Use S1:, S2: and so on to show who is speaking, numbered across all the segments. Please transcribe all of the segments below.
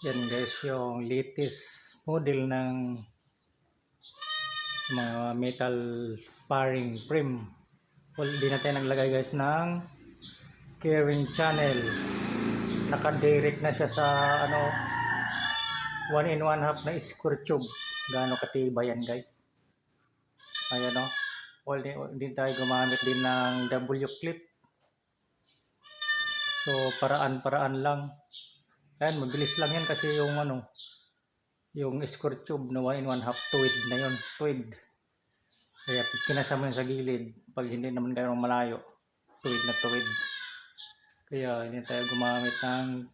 S1: Yan guys, yung latest model ng mga metal firing frame. Well, di na tayo naglagay guys ng carrying channel. Naka-direct na siya sa ano 1 in 1 half na square tube. Gaano katibay yan guys. Ayan o. Well, di, di tayo gumamit din ng W clip. So, paraan-paraan lang. Ayan, mabilis lang yan kasi yung ano, yung square tube na 1 in 1 half tuwid na yun, tuwid. Kaya kinasama yun sa gilid, pag hindi naman kayo malayo, tuwid na tuwid. Kaya hindi tayo gumamit ng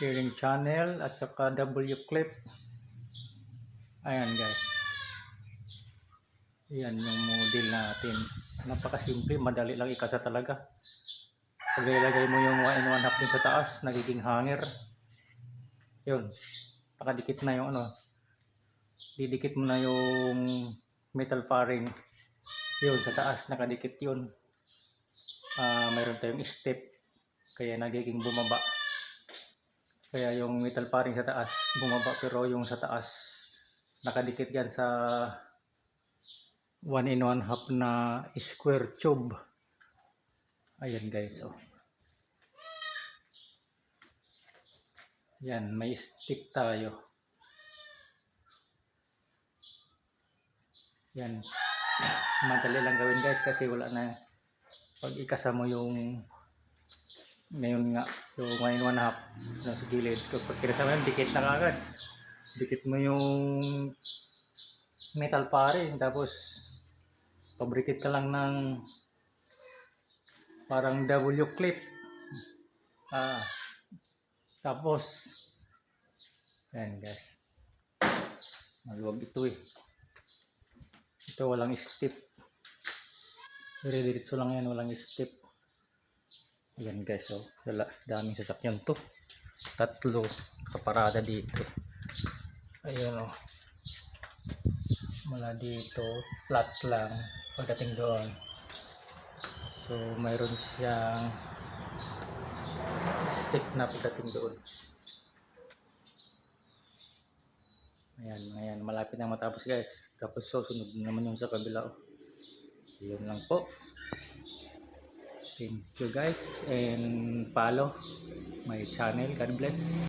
S1: carrying channel at saka W clip. Ayan guys. Yan yung model natin. Napakasimple, madali lang ikasa talaga. Pag ilalagay mo yung 1 in 1 half dun sa taas, nagiging hanger. Yun. Nakadikit na yung ano. Didikit mo na yung metal paring. Yun, sa taas, nakadikit yun. Ah, mayroon tayong step. Kaya nagiging bumaba. Kaya yung metal paring sa taas, bumaba. Pero yung sa taas, nakadikit yan sa 1 in 1 half na square tube. Ayan guys, oh. Yan, may stick tayo. Yan. Madali lang gawin guys kasi wala na pag ikasa mo yung ngayon nga yung in one half na sa gilid kapag kinasa yun dikit na kagad dikit mo yung metal pare tapos pabrikit ka lang ng parang W clip. Ah. Tapos yan guys. Maluwag ito eh. Ito walang step. Dire-diretso lang yan, walang step. Yan guys, oh. Dala, daming sasakyan to. Tatlo kaparada dito. Ayun oh. Mula dito, flat lang pagdating doon. So, mayroon siyang stick na pagdating doon. Ayan, ayan, malapit na matapos guys. Tapos susunod naman yung sa kabila. Oh. Yun lang po. Thank you guys and follow my channel. God bless.